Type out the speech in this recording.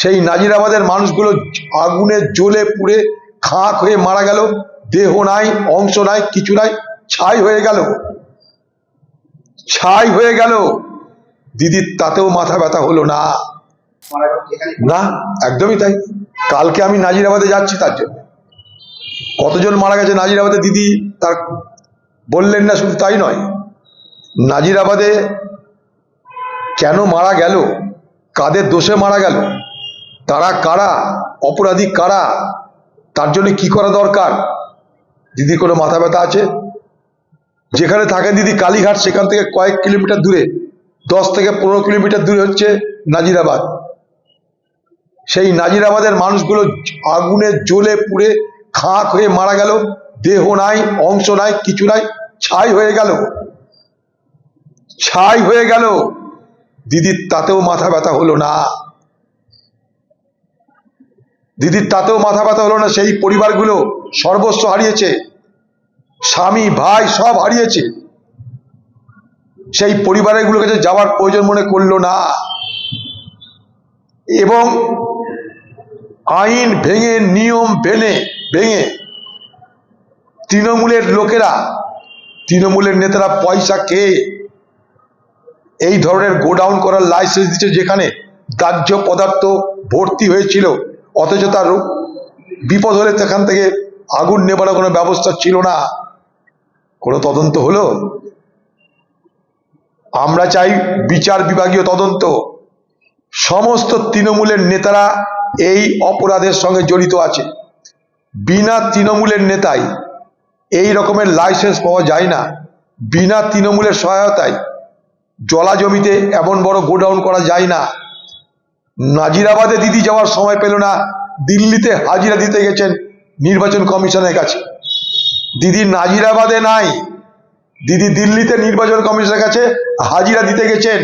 সেই নাজিরাবাদের মানুষগুলো আগুনে জ্বলে পুড়ে খাঁক হয়ে মারা গেল। দেহ নাই, অংশ নাই, কিছু নাই, ছাই হয়ে গেল। ছাই হয়ে গেল। দিদির তাতেও মাথা ব্যথা হলো না। না, একদমই তাই। কালকে আমি নাজিরাবাদে যাচ্ছি তার জন্য। কতজন মারা গেছে নাজিরাবাদে দিদি তার বললেন না, শুধু তাই নয়। নাজিরাবাদে কেন মারা গেল? কাদের দোষে মারা গেল? তারা কারা? অপরাধী কারা? তার জন্য কি করা দরকার? দিদির কোনো মাথা ব্যথা আছে? যেখানে থাকেন দিদি কালীঘাট, সেখান থেকে কয়েক কিলোমিটার দূরে, দশ থেকে পনেরো কিলোমিটার দূরে হচ্ছে নাজিরাবাদ। সেই নাজিরাবাদের মানুষগুলো আগুনে জ্বলে পুড়ে খাঁক হয়ে মারা গেল। দেহ নাই, অংশ নাই, কিছু নাই, ছাই হয়ে গেল। ছাই হয়ে গেল। দিদির তাতেও মাথা ব্যথা হলো না। দিদির তাতেও মাথা ব্যথা হলো না, সেই পরিবারগুলো সর্বস্ব হারিয়েছে। স্বামী, ভাই সব হারিয়েছে। সেই পরিবারেরগুলো কাছে যাওয়ার প্রয়োজন মনে করল না। এবং আইন ভেঙে, নিয়ম ভেঙে ভেঙে তৃণমূলের লোকেরা, তৃণমূলের নেতারা পয়সা খেয়ে এই ধরনের গোডাউন করার লাইসেন্স দিচ্ছে যেখানে দাহ্য পদার্থ ভর্তি হয়েছিল। অথচ তার বিপদ হলে সেখান থেকে আগুন নেবার কোনো ব্যবস্থা ছিল না। কোনো তদন্ত হলো? আমরা চাই বিচার বিভাগীয় তদন্ত। সমস্ত তৃণমূলের নেতারা এই অপরাধের সঙ্গে জড়িত আছে। বিনা তৃণমূলের নেতাই এই রকমের লাইসেন্স পাওয়া যায় না। বিনা তৃণমূলের সহায়তায় জলা জমিতে এমন বড় গোডাউন করা যায় না। নাজিরাবাদে দিদি যাওয়ার সময় পেল না, দিল্লিতে হাজিরা দিতে গেছেন নির্বাচন কমিশনের কাছে। দিদি নাজিরাবাদে নাই, দিদি দিল্লিতে নির্বাচন কমিশনের কাছে হাজিরা দিতে গেছেন।